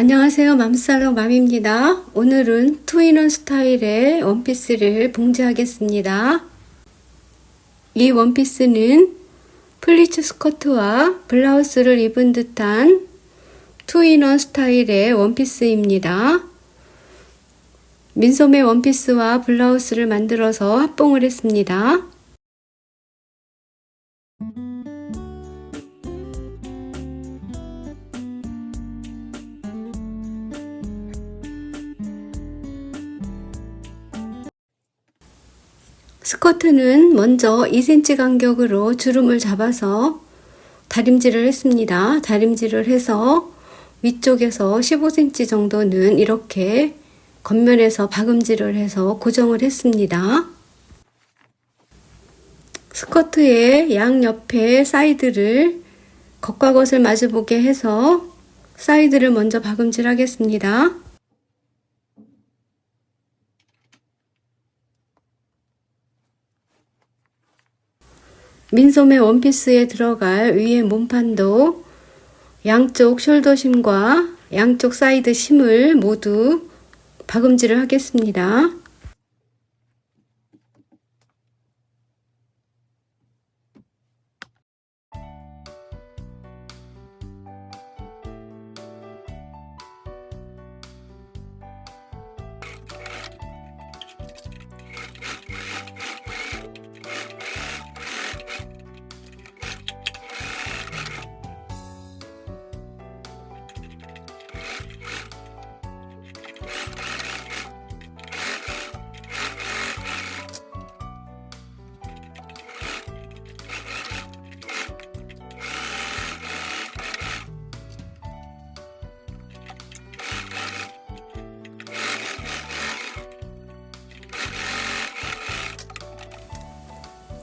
안녕하세요. 맘살롱 맘입니다. 오늘은 투인원 스타일의 원피스를 봉제하겠습니다. 이 원피스는 플리츠 스커트와 블라우스를 입은 듯한 투인원 스타일의 원피스입니다. 민소매 원피스와 블라우스를 만들어서 합봉을 했습니다. 스커트는 먼저 2cm 간격으로 주름을 잡아서 다림질을 했습니다. 다림질을 해서 위쪽에서 15cm 정도는 이렇게 겉면에서 박음질을 해서 고정을 했습니다. 스커트의 양옆에 사이드를 겉과 겉을 마주보게 해서 사이드를 먼저 박음질 하겠습니다. 민소매 원피스에 들어갈 위에 몸판도 양쪽 숄더심과 양쪽 사이드 심을 모두 박음질을 하겠습니다.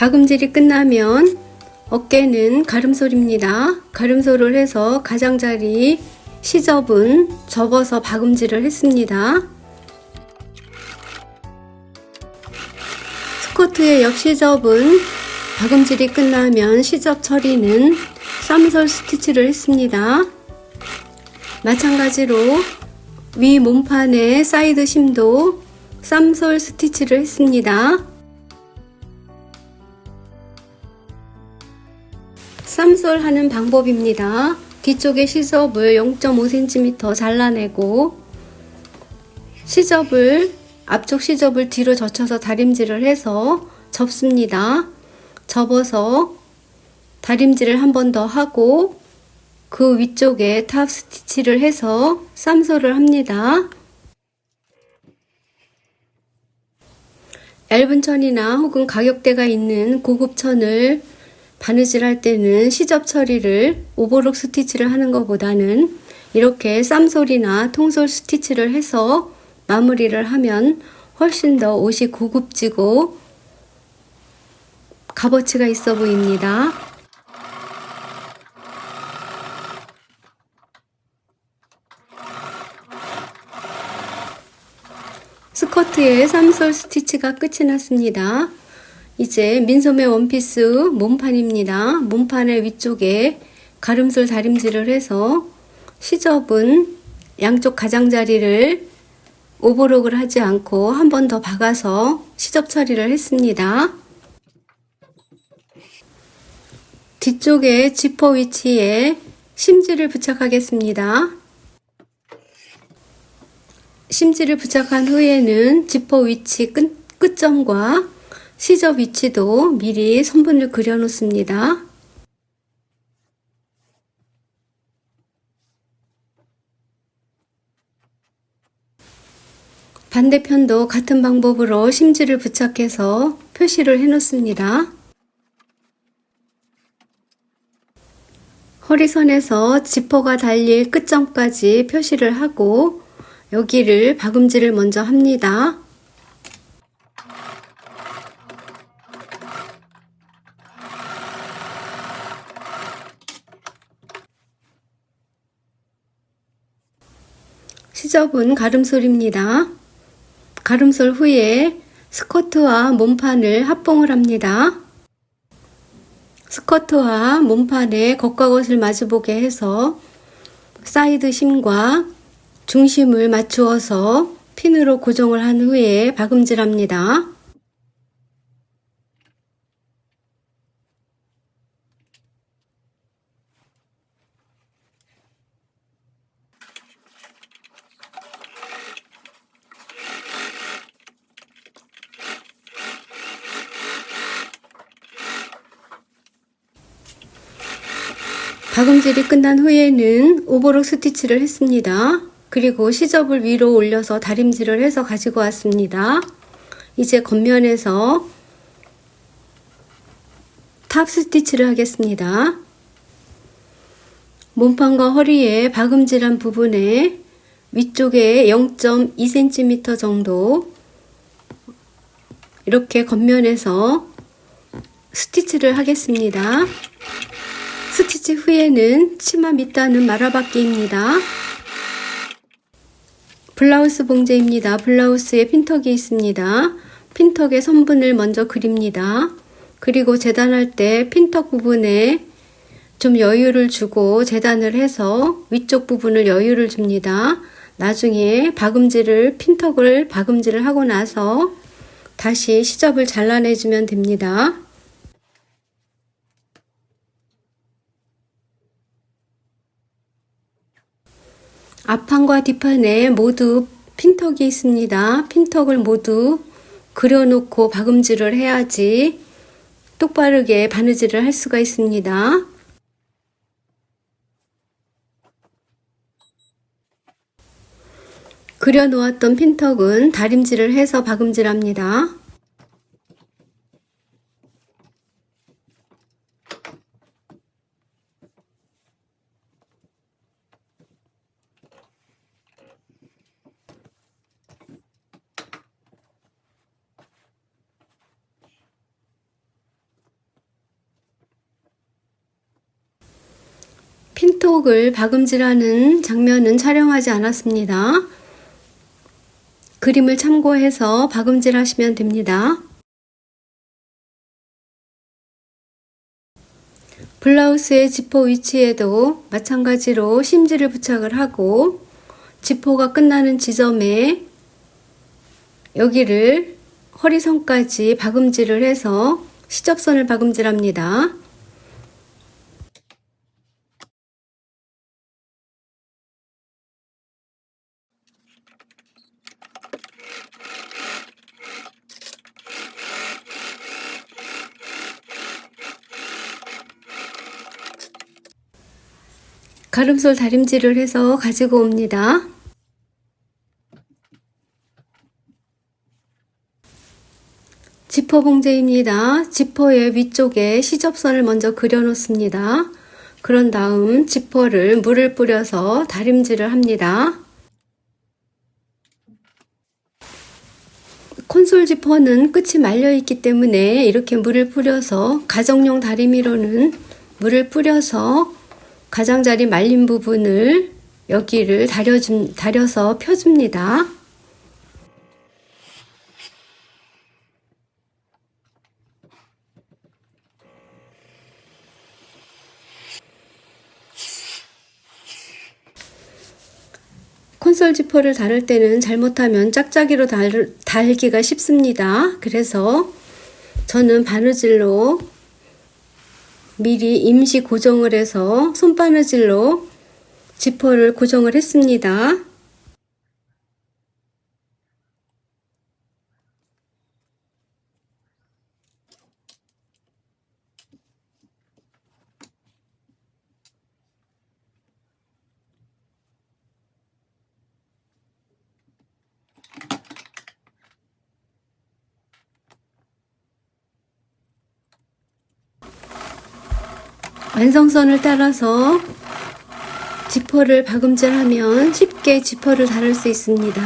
박음질이 끝나면 어깨는 가름솔입니다. 가름솔을 해서 가장자리 시접은 접어서 박음질을 했습니다. 스커트의 옆 시접은 박음질이 끝나면 시접 처리는 쌈솔 스티치를 했습니다. 마찬가지로 위 몸판의 사이드 심도 쌈솔 스티치를 했습니다. 쌈솔 하는 방법입니다. 뒤쪽에 시접을 0.5cm 잘라내고 시접을 앞쪽 시접을 뒤로 젖혀서 다림질을 해서 접습니다. 접어서 다림질을 한 번 더 하고 그 위쪽에 탑 스티치를 해서 쌈솔을 합니다. 얇은 천이나 혹은 가격대가 있는 고급 천을 바느질 할 때는 시접 처리를 오버록 스티치를 하는 것보다는 이렇게 쌈솔이나 통솔 스티치를 해서 마무리를 하면 훨씬 더 옷이 고급지고 값어치가 있어 보입니다. 스커트의 쌈솔 스티치가 끝이 났습니다. 이제 민소매 원피스 몸판입니다. 몸판의 위쪽에 가름솔 다림질을 해서 시접은 양쪽 가장자리를 오버록을 하지 않고 한 번 더 박아서 시접 처리를 했습니다. 뒤쪽에 지퍼 위치에 심지를 부착하겠습니다. 심지를 부착한 후에는 지퍼 위치 끝, 끝점과 시접 위치도 미리 선분을 그려 놓습니다. 반대편도 같은 방법으로 심지를 부착해서 표시를 해 놓습니다. 허리선에서 지퍼가 달릴 끝점까지 표시를 하고 여기를 박음질을 먼저 합니다. 시접은 가름솔입니다. 가름솔 후에 스커트와 몸판을 합봉을 합니다. 스커트와 몸판의 겉과 겉을 마주보게 해서 사이드 심과 중심을 맞추어서 핀으로 고정을 한 후에 박음질합니다. 박음질이 끝난 후에는 오버록 스티치를 했습니다. 그리고 시접을 위로 올려서 다림질을 해서 가지고 왔습니다. 이제 겉면에서 탑 스티치를 하겠습니다. 몸판과 허리에 박음질한 부분에 위쪽에 0.2cm 정도 이렇게 겉면에서 스티치를 하겠습니다. 스티치 후에는 치마 밑단은 말아받기입니다. 블라우스 봉제입니다. 블라우스에 핀턱이 있습니다. 핀턱의 선분을 먼저 그립니다. 그리고 재단할 때 핀턱 부분에 좀 여유를 주고 재단을 해서 위쪽 부분을 여유를 줍니다. 나중에 박음질을 핀턱을 박음질을 하고 나서 다시 시접을 잘라내주면 됩니다. 앞판과 뒷판에 모두 핀턱이 있습니다. 핀턱을 모두 그려놓고 박음질을 해야지 똑바르게 바느질을 할 수가 있습니다. 그려 놓았던 핀턱은 다림질을 해서 박음질합니다. 핀톡을 박음질하는 장면은 촬영하지 않았습니다. 그림을 참고해서 박음질 하시면 됩니다. 블라우스의 지퍼 위치에도 마찬가지로 심지를 부착을 하고 지퍼가 끝나는 지점에 여기를 허리선까지 박음질을 해서 시접선을 박음질합니다. 가름솔 다림질을 해서 가지고 옵니다. 지퍼 봉제입니다. 지퍼의 위쪽에 시접선을 먼저 그려 놓습니다. 그런 다음 지퍼를 물을 뿌려서 다림질을 합니다. 콘솔 지퍼는 끝이 말려 있기 때문에 이렇게 물을 뿌려서 가정용 다리미로는 물을 뿌려서 가장자리 말린 부분을 여기를 다려줌, 다려서 펴줍니다. 콘솔 지퍼를 다룰 때는 잘못하면 짝짝이로 달, 달기가 쉽습니다. 그래서 저는 바느질로 미리 임시 고정을 해서 손바느질로 지퍼를 고정을 했습니다. 완성선을 따라서 지퍼를 박음질하면 쉽게 지퍼를 다룰 수 있습니다.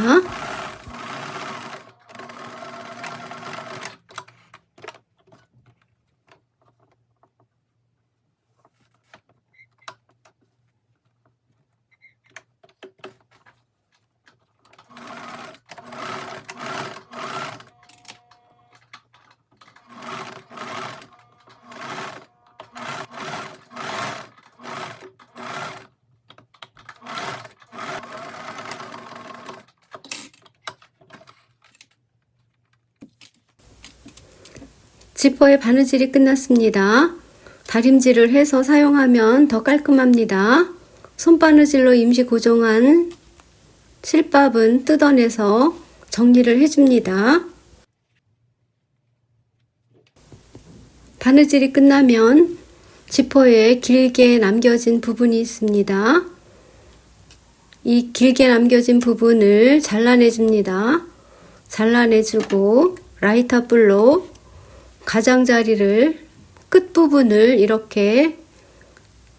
지퍼의 바느질이 끝났습니다. 다림질을 해서 사용하면 더 깔끔합니다. 손바느질로 임시 고정한 실밥은 뜯어내서 정리를 해줍니다. 바느질이 끝나면 지퍼에 길게 남겨진 부분이 있습니다. 이 길게 남겨진 부분을 잘라내줍니다. 잘라내주고 라이터 불로 가장자리를 끝부분을 이렇게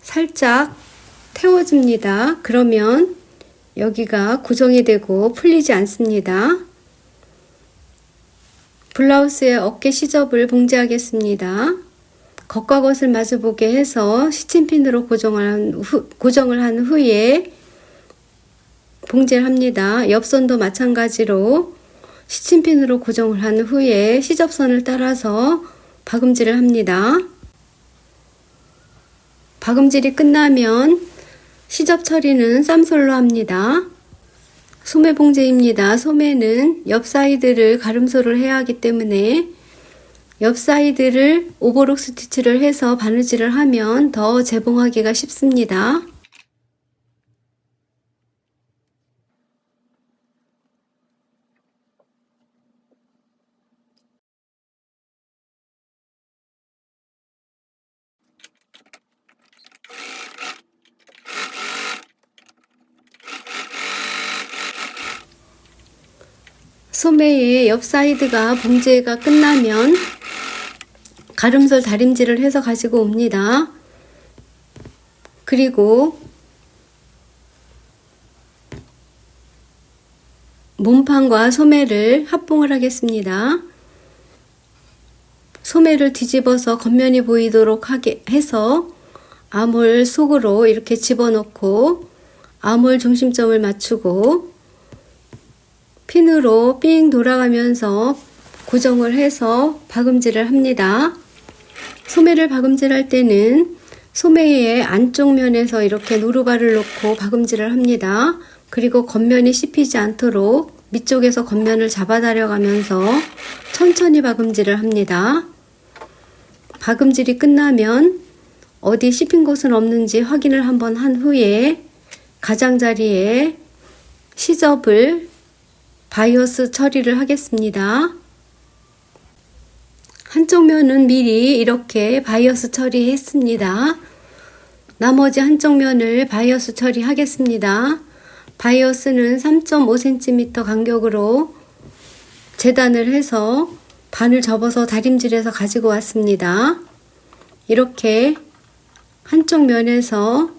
살짝 태워줍니다. 그러면 여기가 고정이 되고 풀리지 않습니다. 블라우스의 어깨 시접을 봉제하겠습니다. 겉과 겉을 마주보게 해서 시침핀으로 고정을 한, 후, 고정을 한 후에 봉제를 합니다. 옆선도 마찬가지로 시침핀으로 고정을 한 후에 시접선을 따라서 박음질을 합니다. 박음질이 끝나면 시접 처리는 쌈솔로 합니다. 소매 봉제입니다. 소매는 옆 사이드를 가름소를 해야 하기 때문에 옆 사이드를 오버록 스티치를 해서 바느질을 하면 더 재봉하기가 쉽습니다. 소매의 옆 사이드가 봉제가 끝나면 가름솔 다림질을 해서 가지고 옵니다. 그리고 몸판과 소매를 합봉을 하겠습니다. 소매를 뒤집어서 겉면이 보이도록 하게 해서 암홀 속으로 이렇게 집어넣고 암홀 중심점을 맞추고 핀으로 삥 돌아가면서 고정을 해서 박음질을 합니다. 소매를 박음질할 때는 소매의 안쪽 면에서 이렇게 노루발을 놓고 박음질을 합니다. 그리고 겉면이 씹히지 않도록 밑쪽에서 겉면을 잡아다려가면서 천천히 박음질을 합니다. 박음질이 끝나면 어디 씹힌 곳은 없는지 확인을 한번 한 후에 가장자리에 시접을 바이오스 처리를 하겠습니다. 한쪽 면은 미리 이렇게 바이오스 처리했습니다. 나머지 한쪽 면을 바이오스 처리하겠습니다. 바이오스는 3.5cm 간격으로 재단을 해서 반을 접어서 다림질해서 가지고 왔습니다. 이렇게 한쪽 면에서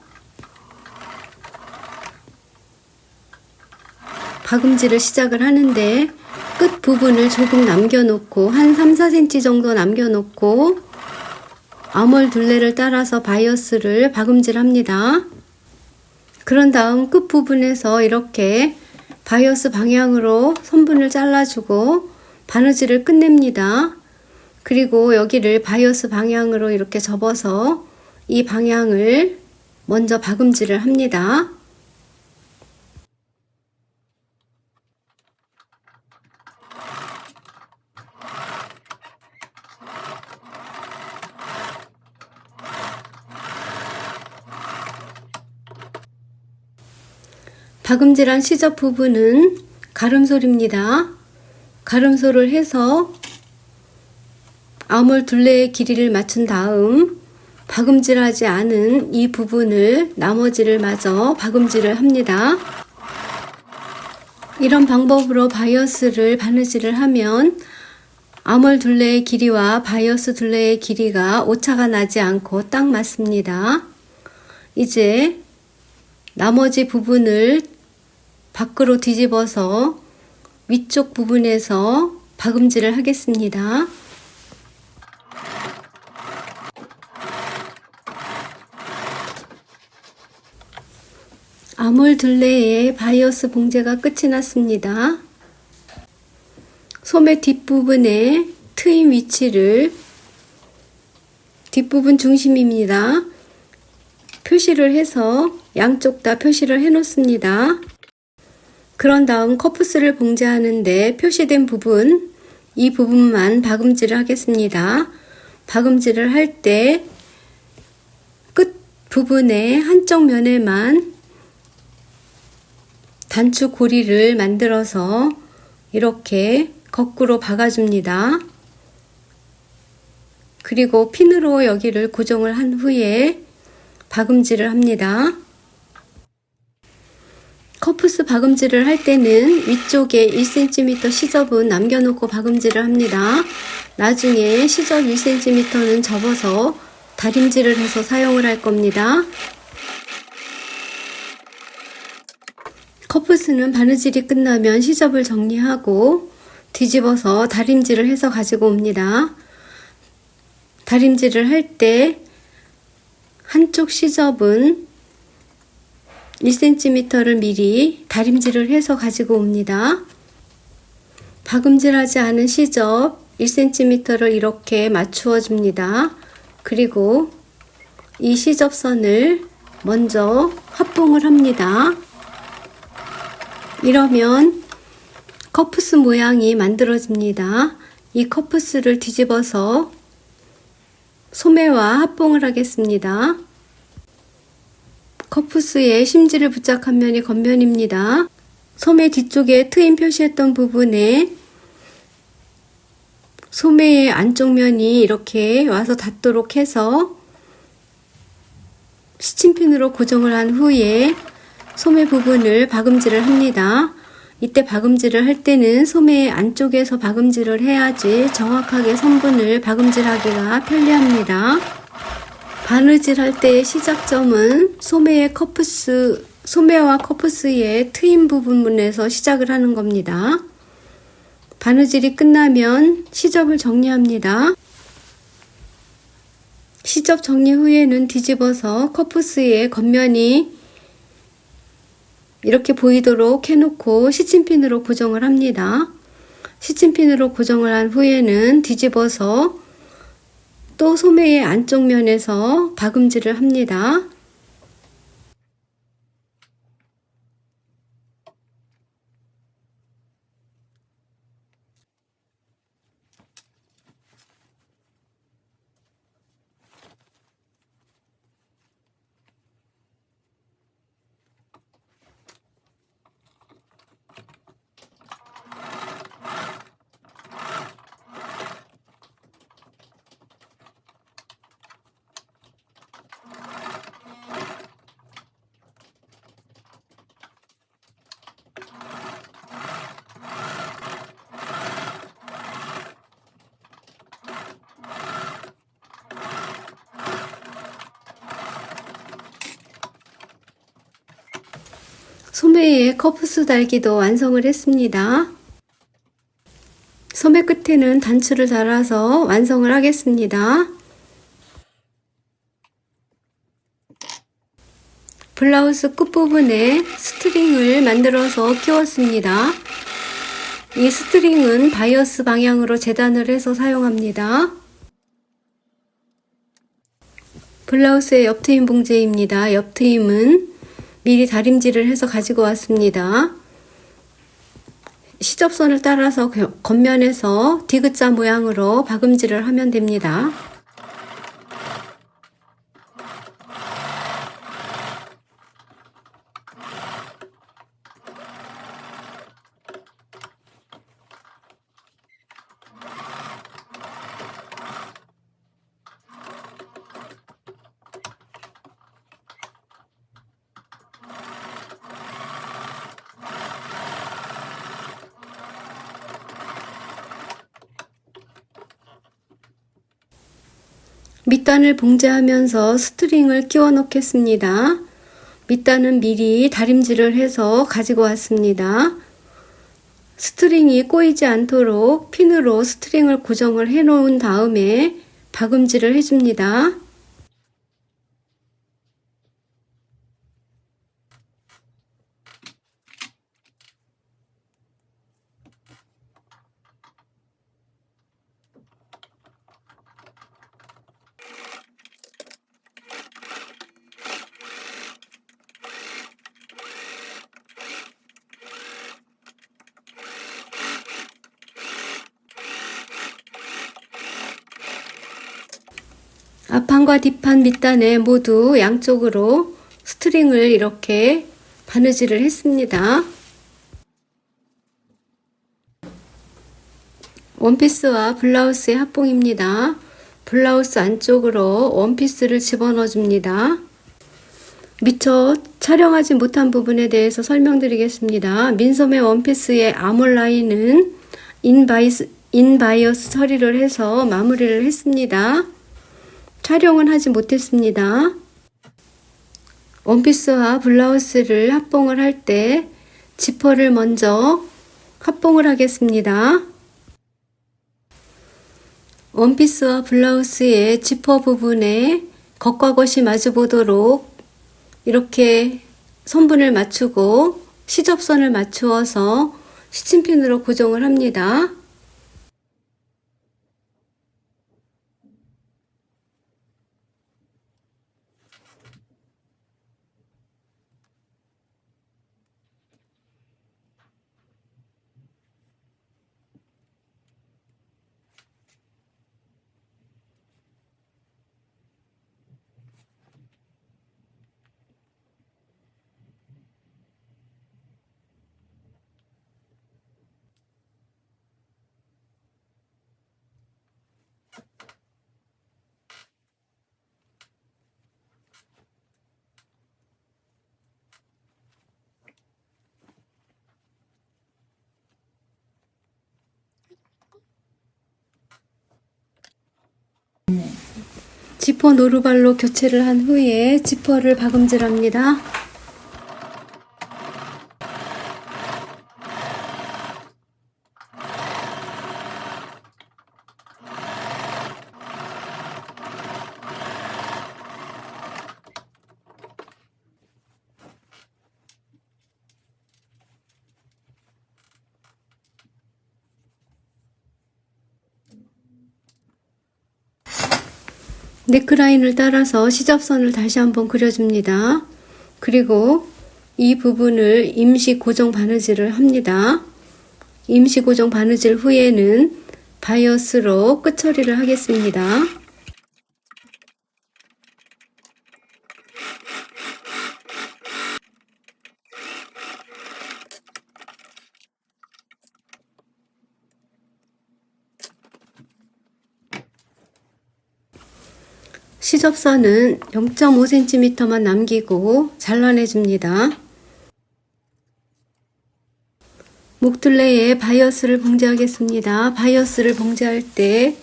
박음질을 시작을 하는데 끝 부분을 조금 남겨놓고 한 3, 4cm 정도 남겨놓고 암홀 둘레를 따라서 바이어스를 박음질합니다. 그런 다음 끝 부분에서 이렇게 바이어스 방향으로 선분을 잘라주고 바느질을 끝냅니다. 그리고 여기를 바이어스 방향으로 이렇게 접어서 이 방향을 먼저 박음질을 합니다. 박음질한 시접 부분은 가름솔입니다. 가름솔을 해서 암홀 둘레의 길이를 맞춘 다음 박음질하지 않은 이 부분을 나머지를 마저 박음질을 합니다. 이런 방법으로 바이어스를 바느질을 하면 암홀 둘레의 길이와 바이어스 둘레의 길이가 오차가 나지 않고 딱 맞습니다. 이제 나머지 부분을 밖으로 뒤집어서 위쪽 부분에서 박음질을 하겠습니다. 암홀 둘레의 바이어스 봉제가 끝이 났습니다. 소매 뒷부분에 트임 위치를 뒷부분 중심입니다. 표시를 해서 양쪽 다 표시를 해 놓습니다. 그런 다음 커프스를 봉제하는데 표시된 부분 이 부분만 박음질을 하겠습니다. 박음질을 할 때 끝 부분의 한쪽 면에만 단추 고리를 만들어서 이렇게 거꾸로 박아줍니다. 그리고 핀으로 여기를 고정을 한 후에 박음질을 합니다. 커프스 박음질을 할 때는 위쪽에 1cm 시접은 남겨놓고 박음질을 합니다. 나중에 시접 1cm는 접어서 다림질을 해서 사용을 할 겁니다. 커프스는 바느질이 끝나면 시접을 정리하고 뒤집어서 다림질을 해서 가지고 옵니다. 다림질을 할 때 한쪽 시접은 1cm를 미리 다림질을 해서 가지고 옵니다. 박음질하지 않은 시접 1cm를 이렇게 맞추어 줍니다. 그리고 이 시접선을 먼저 합봉을 합니다. 이러면 커프스 모양이 만들어집니다. 이 커프스를 뒤집어서 소매와 합봉을 하겠습니다. 커프스에 심지를 부착한 면이 겉면입니다. 소매 뒤쪽에 트임 표시했던 부분에 소매의 안쪽 면이 이렇게 와서 닿도록 해서 스친핀으로 고정을 한 후에 소매 부분을 박음질을 합니다. 이때 박음질을 할 때는 소매 안쪽에서 박음질을 해야지 정확하게 선분을 박음질하기가 편리합니다. 바느질 할 때의 시작점은 소매의 커프스, 소매와 커프스의 트임 부분에서 시작을 하는 겁니다. 바느질이 끝나면 시접을 정리합니다. 시접 정리 후에는 뒤집어서 커프스의 겉면이 이렇게 보이도록 해놓고 시침핀으로 고정을 합니다. 시침핀으로 고정을 한 후에는 뒤집어서 또 소매의 안쪽 면에서 박음질을 합니다. 소매에 커프스 달기도 완성을 했습니다. 소매 끝에는 단추를 달아서 완성을 하겠습니다. 블라우스 끝부분에 스트링을 만들어서 끼웠습니다. 이 스트링은 바이어스 방향으로 재단을 해서 사용합니다. 블라우스의 옆트임 봉제입니다. 옆트임은 미리 다림질을 해서 가지고 왔습니다. 시접선을 따라서 겉면에서 디귿자 모양으로 박음질을 하면 됩니다. 밑단을 봉제하면서 스트링을 끼워 넣겠습니다. 밑단은 미리 다림질을 해서 가지고 왔습니다. 스트링이 꼬이지 않도록 핀으로 스트링을 고정을 해 놓은 다음에 박음질을 해줍니다. 앞판과 뒷판 밑단에 모두 양쪽으로 스트링을 이렇게 바느질을 했습니다. 원피스와 블라우스의 합봉입니다. 블라우스 안쪽으로 원피스를 집어넣어 줍니다. 미처 촬영하지 못한 부분에 대해서 설명드리겠습니다. 민소매 원피스의 아몰 라인은 인바이스, 인바이어스 처리를 해서 마무리를 했습니다. 촬영은 하지 못했습니다. 원피스와 블라우스를 합봉을 할 때 지퍼를 먼저 합봉을 하겠습니다. 원피스와 블라우스의 지퍼 부분에 겉과 겉이 마주 보도록 이렇게 선분을 맞추고 시접선을 맞추어서 시침핀으로 고정을 합니다. 지퍼 노루발로 교체를 한 후에 지퍼를 박음질합니다. 네크라인을 따라서 시접선을 다시 한번 그려줍니다. 그리고 이 부분을 임시 고정 바느질을 합니다. 임시 고정 바느질 후에는 바이어스로 끝 처리를 하겠습니다. 시접선은 0.5cm만 남기고 잘라내줍니다. 목둘레에 바이어스를 봉제하겠습니다. 바이어스를 봉제할 때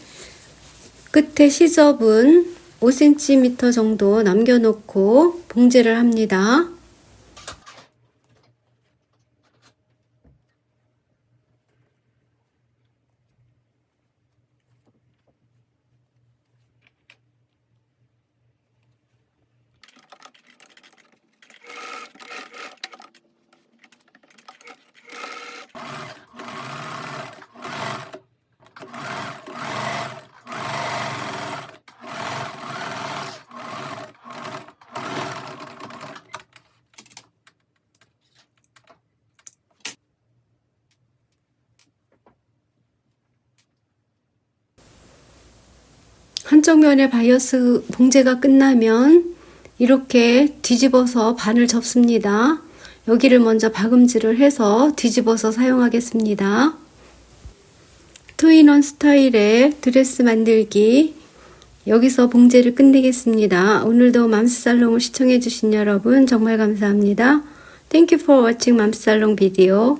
끝에 시접은 5cm 정도 남겨놓고 봉제를 합니다. 한쪽 면의 바이어스 봉제가 끝나면 이렇게 뒤집어서 반을 접습니다. 여기를 먼저 박음질을 해서 뒤집어서 사용하겠습니다. 투인원 스타일의 드레스 만들기 여기서 봉제를 끝내겠습니다. 오늘도 맘스살롱을 시청해주신 여러분 정말 감사합니다. Thank you for watching 맘스살롱 비디오.